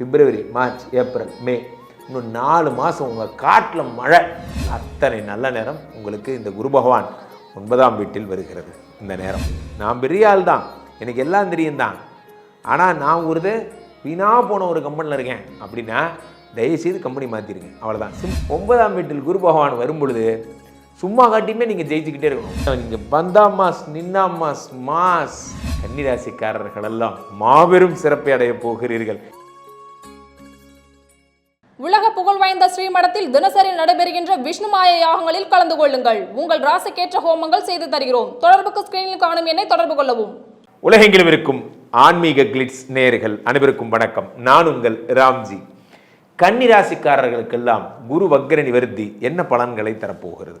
பிப்ரவரி March April May. இன்னும் நாலு மாதம் உங்கள் காட்டில் மழை. அத்தனை நல்ல நேரம் உங்களுக்கு இந்த குரு பகவான் ஒன்பதாம் வீட்டில் வருகிறது. இந்த நேரம். நான் பெரிய ஆள் தான். எனக்கு எல்லாம் தெரியும் தான். ஆனால் நான் ஒருது வீணா போன ஒரு கம்பெனியில் இருக்கேன். அப்படின்னா தயவுசெய்து கம்பெனி மாற்றிருங்க அவ்வளோதான் சிம் ஒன்பதாம் வீட்டில் குரு பகவான் வரும்பொழுது சும்மா காட்டியுமே நீங்கள் ஜெயிச்சுக்கிட்டே இருக்கணும். நீங்கள் பந்தா மாஸ் நின்னா மாஸ் மாஸ். கன்னிராசிக்காரர்களெல்லாம் மாபெரும் சிறப்பை அடைய போகிறீர்கள். உலக புகழ் வாய்ந்த ஸ்ரீமடத்தில் தினசரி நடைபெறுகின்ற விஷ்ணுமாய யாகங்களில் கலந்து கொள்ளுங்கள். உங்கள் ராசிக்கேற்ற ஹோமங்கள் செய்து தருகிறோம். தொடர்புக்கு ஸ்கிரீனில் காணும் என்னை தொடர்பு கொள்ளவும். உலகெங்கிலும் இருக்கும் ஆன்மீக கிளிட்ஸ் நேர்கள் அனைவருக்கும் வணக்கம். நான் உங்கள் ராம்ஜி. கன்னிராசிக்காரர்களுக்கெல்லாம் குரு வக்ர நிவர்த்தி என்ன பலன்களை தரப்போகிறது?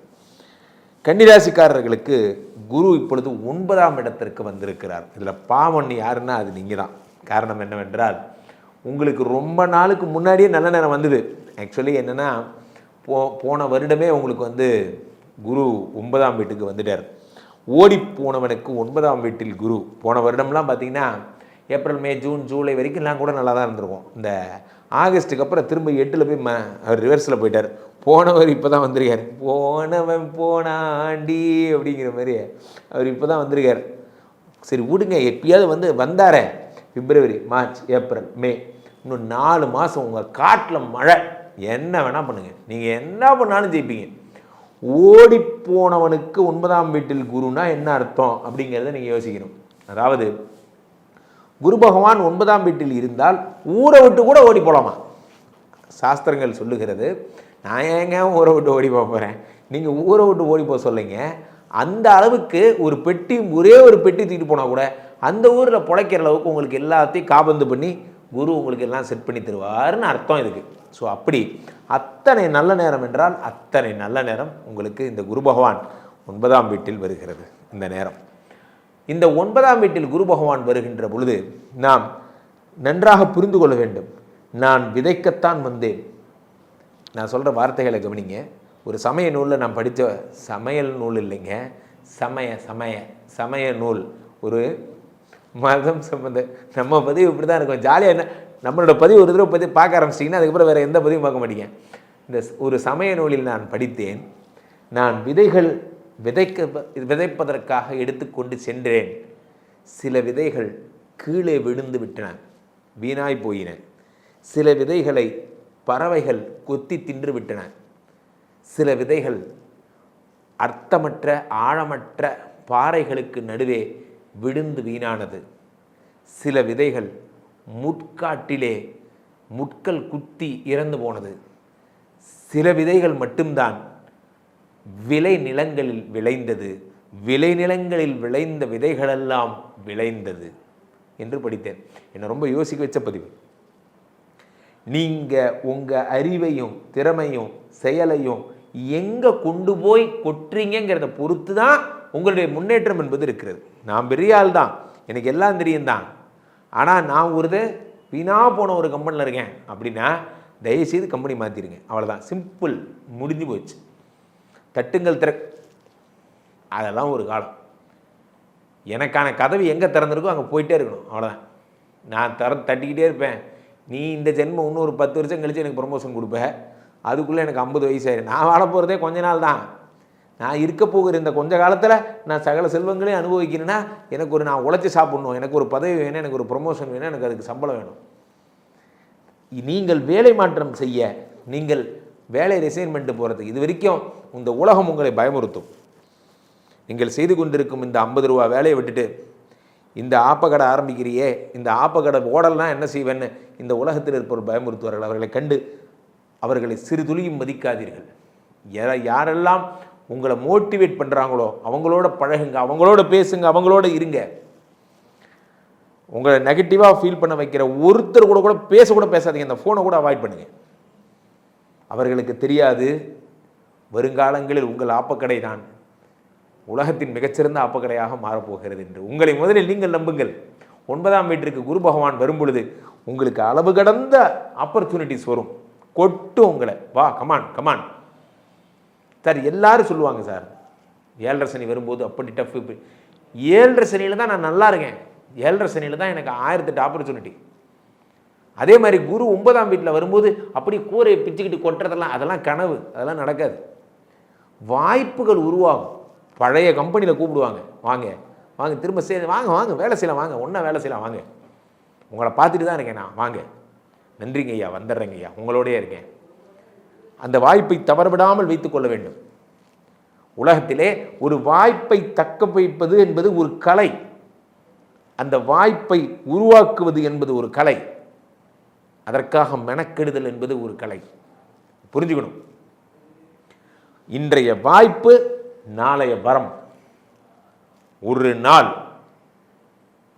கன்னிராசிக்காரர்களுக்கு குரு இப்பொழுது ஒன்பதாம் இடத்திற்கு வந்திருக்கிறார். இதில் பாவம் யாருன்னா அது நீங்கள் தான் காரணம் என்னவென்றால் உங்களுக்கு ரொம்ப நாளுக்கு முன்னாடியே நல்ல நேரம் வந்தது. ஆக்சுவலி என்னென்னா போ போன வருடமே உங்களுக்கு வந்து குரு ஒன்பதாம் வீட்டுக்கு வந்துட்டார். ஓடி போனவனுக்கு ஒன்பதாம் வீட்டில் குரு. போன வருடம்லாம் பார்த்தீங்கன்னா ஏப்ரல் மே ஜூன் ஜூலை வரைக்கும்லாம் கூட நல்லா தான் இருந்திருக்கும். இந்த ஆகஸ்ட்டுக்கு அப்புறம் திரும்ப எட்டில் போய் ம அவர் ரிவர்ஸில் போயிட்டார். போனவர் இப்போ தான் வந்திருக்கார். போனவன் போனாண்டி அப்படிங்கிற மாதிரி அவர் இப்போ தான் வந்திருக்கார். சரி விடுங்க. எப்பயாவது வந்து வந்தாரே. February March April May. இன்னும் நாலு மாதம் உங்கள் காட்டில் மழை. என்ன வேணால் பண்ணுங்கள் நீங்கள் என்ன பண்ணாலும் ஜெயிப்பீங்க. ஓடி போனவனுக்கு ஒன்பதாம் வீட்டில் குருனா என்ன அர்த்தம் அப்படிங்கிறத நீங்கள் யோசிக்கணும். அதாவது குரு பகவான் ஒன்பதாம் வீட்டில் இருந்தால் ஊரை விட்டு கூட ஓடி போகலாமா சாஸ்திரங்கள் சொல்லுகிறது நான் ஏங்க ஊரை விட்டு ஓடி போக போகிறேன் நீங்கள் ஊரை விட்டு ஓடி போக சொல்லுங்க. அந்த அளவுக்கு ஒரு பெட்டி ஒரே ஒரு பெட்டி தூக்கிட்டு போனால் கூட அந்த ஊரில் பிழைக்கிற அளவுக்கு உங்களுக்கு எல்லாத்தையும் காபந்து பண்ணி குரு உங்களுக்கு எல்லாம் செட் பண்ணி தருவார்னு அர்த்தம் இதுக்கு. ஸோ அப்படி அத்தனை நல்ல நேரம் என்றால் அத்தனை நல்ல நேரம் உங்களுக்கு இந்த குரு பகவான் ஒன்பதாம் வீட்டில் வருகிறது இந்த நேரம். இந்த ஒன்பதாம் வீட்டில் குரு பகவான் வருகின்ற பொழுது நாம் நன்றாக புரிந்து கொள்ள வேண்டும். நான் விதைக்கத்தான் வந்தேன். நான் சொல்கிற வார்த்தைகளை கவனிங்க. ஒரு சமய நூலில் நான் படித்த சமையல் நூல் இல்லைங்க. சமய சமய சமய நூல். ஒரு மதம் சம்மந்த நம்ம பதிவு இப்படி தான் இருக்கும். ஜாலியாக என்ன நம்மளோட பதிவு ஒரு தடவை பதிவு பார்க்க ஆரம்பிச்சிட்டிங்கன்னா அதுக்கப்புறம் வேறு எந்த பதிவும் பார்க்க மாட்டீங்க. இந்த ஒரு சமய நூலில் நான் படித்தேன். நான் விதைகள் விதைக்க விதைப்பதற்காக எடுத்துக்கொண்டு சென்றேன். சில விதைகள் கீழே விழுந்து விட்டன வீணாய் போயின. சில விதைகளை பறவைகள் கொத்தி தின்று விட்டன. சில விதைகள் அர்த்தமற்ற ஆழமற்ற பாறைகளுக்கு நடுவே விழுந்து வீணானது. சில விதைகள் முட்காட்டிலே முட்கள் குத்தி இறந்து போனது. சில விதைகள் மட்டும்தான் விளை நிலங்களில் விளைந்தது. விளைநிலங்களில் விளைந்த விதைகளெல்லாம் விளைந்தது என்று படித்தேன். என்னை ரொம்ப யோசிக்க வச்ச பதிவு. நீங்கள் உங்கள் அறிவையும் திறமையும் செயலையும் எங்கே கொண்டு போய் கொட்டுறீங்கிறத பொறுத்து தான் உங்களுடைய முன்னேற்றம் என்பது இருக்கிறது. நான் பெரிய ஆள் தான். எனக்கு எல்லாம் தெரியும் தான். ஆனால் நான் ஒரு வீணாக போன ஒரு கம்பெனியில் இருக்கேன் அப்படின்னா தயவுசெய்து கம்பெனி மாற்றிடுங்க அவ்வளோதான் சிம்பிள் முடிஞ்சு போச்சு. தட்டுங்கள் திற அதெல்லாம் ஒரு காலம். எனக்கான கதவு எங்கே திறந்துருக்கோ அங்கே போயிட்டே இருக்கணும். அவ்வளோதான் நான் திற தட்டிக்கிட்டே இருப்பேன். நீ இந்த ஜென்மம் இன்னும் ஒரு பத்து வருஷம் கழித்து எனக்கு ப்ரொமோஷன் கொடுப்ப. அதுக்குள்ளே எனக்கு ஐம்பது வயசு ஆயிடும் நான் வாழ போகிறதே கொஞ்ச நாள் தான் நான் இருக்க போகிற இந்த கொஞ்ச காலத்தில் நான் சகல செல்வங்களையும் அனுபவிக்கிறேன்னா எனக்கு ஒரு நான் உழைச்சி சாப்பிட்ணும் எனக்கு ஒரு பதவி வேணும் எனக்கு ஒரு ப்ரொமோஷன் வேணும் எனக்கு அதுக்கு சம்பளம் வேணும். நீங்கள் வேலை மாற்றம் செய்ய நீங்கள் வேலை ரிசைன்மெண்ட்டு போகிறதுக்கு இது வரைக்கும் இந்த உலகம் உங்களை பயமுறுத்தும். நீங்கள் செய்து கொண்டிருக்கும் இந்த ஐம்பது ரூபா வேலையை விட்டுட்டு இந்த ஆப்பக்கடை ஆரம்பிக்கிறியே இந்த ஆப்பக்கடை ஓடல்னால் என்ன செய்வேன்னு இந்த உலகத்தில் இருப்பவர் பயமுறுத்துவார்கள். அவர்களை கண்டு அவர்களை சிறு துளியும் மதிக்காதீர்கள் யாரெல்லாம் உங்களை மோட்டிவேட் பண்ணுறாங்களோ அவங்களோட பழகுங்க அவங்களோட பேசுங்க அவங்களோட இருங்க. உங்களை நெகட்டிவாக ஃபீல் பண்ண வைக்கிற ஒருத்தர் கூட கூட பேசக்கூட பேசாதீங்க அந்த ஃபோனை கூட அவாய்ட் பண்ணுங்கள் அவர்களுக்கு தெரியாது வருங்காலங்களில் உங்கள் ஆப்பக்கடை தான். உலகத்தின் மிகச்சிறந்த ஆப்பக்கடையாக மாறப்போகிறது என்று. உங்களை முதலில் நீங்கள் நம்புங்கள். ஒன்பதாம் வீட்டிற்கு குரு பகவான் வரும் பொழுது உங்களுக்கு அளவு கடந்த ஆப்பர்ச்சுனிட்டிஸ் வரும். கொட்டும் உங்களை. வா கமான் கமான் சார் எல்லாரும் சொல்லுவாங்க சார் ஏழரை சனி வரும்போது அப்படி டஃப் இப்படி. ஏழரை சனியில் தான் நான் நல்லா இருக்கேன். ஏழரை சனியில் தான் எனக்கு ஆயிரத்தெட்டு ஆப்பர்ச்சுனிட்டி அதே மாதிரி குரு ஒன்பதாம் வீட்டில் வரும்போது அப்படி கூரையை பிச்சுக்கிட்டு கொட்டுறதெல்லாம் அதெல்லாம் கனவு. அதெல்லாம் நடக்காது. வாய்ப்புகள் உருவாகும். பழைய கம்பெனியில் கூப்பிடுவாங்க. வாங்க வாங்க திரும்ப சே வாங்க வாங்க வேலை செய்யலாம் வாங்க ஒன்றா வேலை செய்யலாம் வாங்க. உங்களை பார்த்துட்டு தான் இருக்கேன் நான். வாங்க. நன்றிங்க ஐயா வந்துடுறேங்க ஐயா. உங்களோடயே இருக்கேன். அந்த வாய்ப்பை தவறவிடாமல் வைத்துக்கொள்ள வேண்டும். உலகத்திலே ஒரு வாய்ப்பை தக்க வைப்பது என்பது ஒரு கலை. அந்த வாய்ப்பை உருவாக்குவது என்பது ஒரு கலை. அதற்காக மெனக்கெடுதல் என்பது ஒரு கலை. புரிஞ்சுக்கணும். இன்றைய வாய்ப்பு நாளைய வரம். ஒரு நாள்.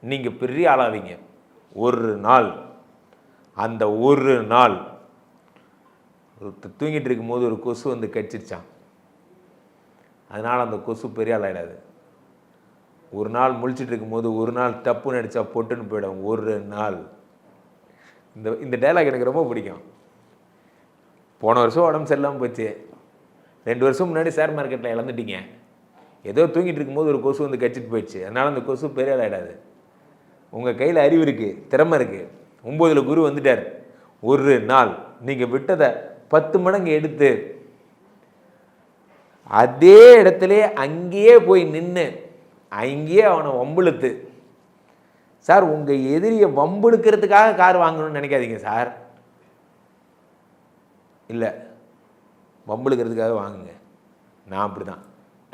நீங்கள் பெரிய ஆளாவீங்க. ஒரு நாள். அந்த ஒரு நாள். தூங்கிட்டு இருக்கும்போது ஒரு கொசு வந்து கடிச்சிருச்சான் அதனால் அந்த கொசு பெரிய ஆளாயிடாது ஒரு நாள் முழிச்சிட்டு இருக்கும்போது ஒரு நாள் தப்பு நடிச்சா பொட்டுன்னு போயிடும். ஒரு நாள். இந்த இந்த டைலாக் எனக்கு ரொம்ப பிடிக்கும். போன வருஷம் உடம்பு சரியில்லாமல் போச்சு. ரெண்டு வருஷம் முன்னாடி ஷேர் மார்க்கெட்டில் இழந்துட்டீங்க. ஏதோ தூங்கிட்டு இருக்கும்போது ஒரு கொசு வந்து கடிச்சிட்டு போயிடுச்சு. அதனால் அந்த கொசு பெரிய ஆளாயிடாது உங்கள் கையில் அறிவு இருக்குது திறமை இருக்குது ஒம்போதில் குரு வந்துட்டார். ஒரு நாள். நீங்கள் விட்டதை பத்து மடங்கு எடுத்து அதே இடத்துல அங்கேயே போய் நின்று அங்கேயே அவனை வம்பிழுத்து. சார் உங்கள் எதிரியை வம்பிழுக்கிறதுக்காக கார் வாங்கணும்னு நினைக்காதீங்க சார். இல்லை வம்பிழுக்கிறதுக்காக வாங்குங்க. நான் அப்படி தான்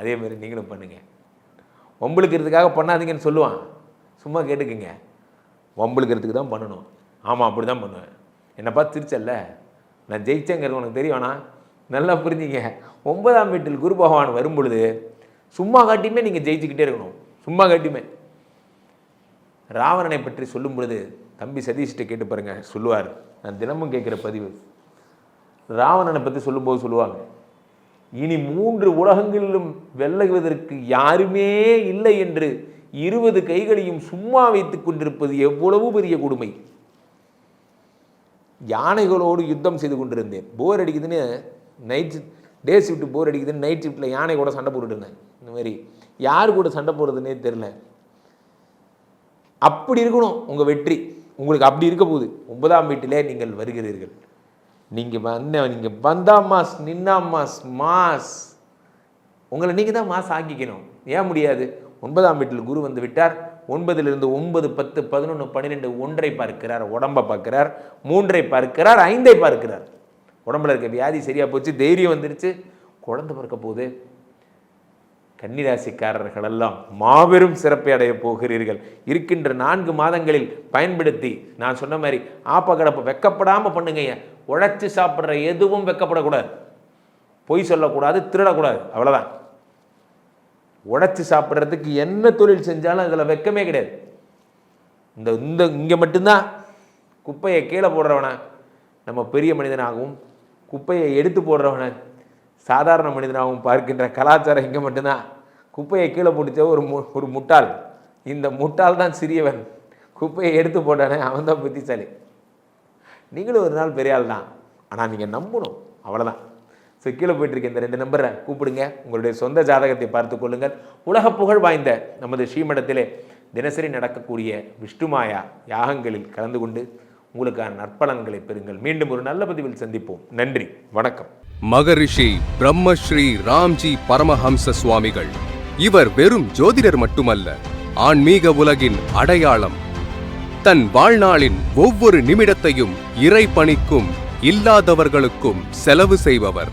அதே மாதிரி நீங்களும் பண்ணுங்கள் வம்பிழுக்கிறதுக்காக பண்ணாதீங்கன்னு சொல்லுவான். சும்மா கேட்டுக்குங்க. வம்பிழுக்கிறதுக்கு தான் பண்ணணும். ஆமாம் அப்படி தான் பண்ணுவேன். என்னப்பா திருச்சல்ல நான் ஜெயிச்சேங்கிறது உனக்கு தெரியவேணா நல்லா புரிஞ்சுங்க. ஒன்பதாம் வீட்டில் குரு பகவான் வரும் பொழுது சும்மா காட்டியுமே நீங்கள் ஜெயிச்சுக்கிட்டே இருக்கணும். சும்மா காட்டியுமே. ராவணனை பற்றி சொல்லும் பொழுது தம்பி சதீஷ்கிட்ட கேட்டு பாருங்க சொல்லுவார். நான் தினமும் கேட்குற பதிவு. ராவணனை பற்றி சொல்லும்போது சொல்லுவாங்க இனி மூன்று உலகங்களிலும் வெல்லுவதற்கு யாருமே இல்லை என்று இருபது கைகளையும் சும்மா வைத்து கொண்டிருப்பது எவ்வளவு பெரிய கொடுமை? யானைகளோடு யுத்தம் செய்து கொண்டிருந்தேன். போர் அடிக்குதுன்னு நைட் டே ஷிஃப்ட் போர் அடிக்குதுன்னு நைட் ஷிஃப்ட்டில் யானை கூட சண்டை போட்டுருந்தேன் இந்த மாதிரி யார் கூட சண்டை போடுறதுன்னே தெரில அப்படி இருக்கணும் உங்கள் வெற்றி. உங்களுக்கு அப்படி இருக்க போகுது. ஒன்பதாம் வீட்டிலே நீங்கள் வருகிறீர்கள். நீங்கள் வந்த நீங்கள் வந்தா மாஸ் நின்னா மாஸ் மாஸ். உங்களை நீங்கள் தான் மாஸ் ஆக்கிக்கணும். ஏன் முடியாது? ஒன்பதாம் வீட்டில் குரு வந்து விட்டார். ஒன்பதிலிருந்து ஒன்பது பத்து பதினொன்று பன்னிரெண்டு ஒன்றை பார்க்கிறார் உடம்பை பார்க்கிறார் மூன்றை பார்க்கிறார் ஐந்தை பார்க்கிறார். உடம்புல இருக்க வியாதி சரியாக போச்சு தைரியம் வந்துருச்சு. குழந்தை பிறக்க போகுது. கன்னிராசிக்காரர்களெல்லாம் மாபெரும் சிறப்பை அடைய போகிறீர்கள். இருக்கின்ற நான்கு மாதங்களில் பயன்படுத்தி நான் சொன்ன மாதிரி ஆப்ப கடப்பை வெக்கப்படாமல் பண்ணுங்க உழைச்சி சாப்பிட்ற எதுவும் வெக்கப்படக்கூடாது. பொய் சொல்லக்கூடாது திருடக்கூடாது. அவ்வளோதான் உழைச்சி சாப்பிட்றதுக்கு என்ன தொழில் செஞ்சாலும் அதில் வெக்கமே கிடையாது. இந்த இந்த இங்கே மட்டும்தான் குப்பையை கீழே போடுறவனை நம்ம பெரிய மனிதனாகவும் குப்பையை எடுத்து போடுறவனை சாதாரண மனிதனாகவும் பார்க்கின்ற கலாச்சாரம் இங்கே மட்டும்தான். குப்பையை கீழே போட்டுச்ச ஒரு மு ஒரு முட்டாள். இந்த முட்டாள் தான் சிறியவன். குப்பையை எடுத்து போட்டானே அவன் தான் புத்திசாலி. நீங்களும் ஒரு நாள் பெரிய ஆள் தான் ஆனால் நீங்கள் நம்பணும். அவ்வளோதான் ஸோ கீழே போயிட்டு இருக்க இந்த ரெண்டு நம்பரை கூப்பிடுங்க. உங்களுடைய சொந்த ஜாதகத்தை பார்த்து கொள்ளுங்கள். உலக புகழ் வாய்ந்த நமது ஸ்ரீமடத்திலே தினசரி நடக்கக்கூடிய விஷ்ணுமாயா யாகங்களில் கலந்து கொண்டு உங்களுக்கான நற்பலன்களை பெறுங்கள். மீண்டும் ஒரு நல்ல பதிவில் சந்திப்போம். நன்றி. வணக்கம். மகரிஷி பிரம்மஸ்ரீ ராம்ஜி பரமஹம்ச சுவாமிகள். இவர் வெறும் ஜோதிடர் மட்டுமல்ல ஆன்மீக உலகின் அடையாளம். தன் வாழ்நாளின் ஒவ்வொரு நிமிடத்தையும் இறை பணிக்கும் இல்லாதவர்களுக்கும் செலவு செய்பவர்.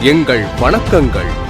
எங்கள் வணக்கங்கள்.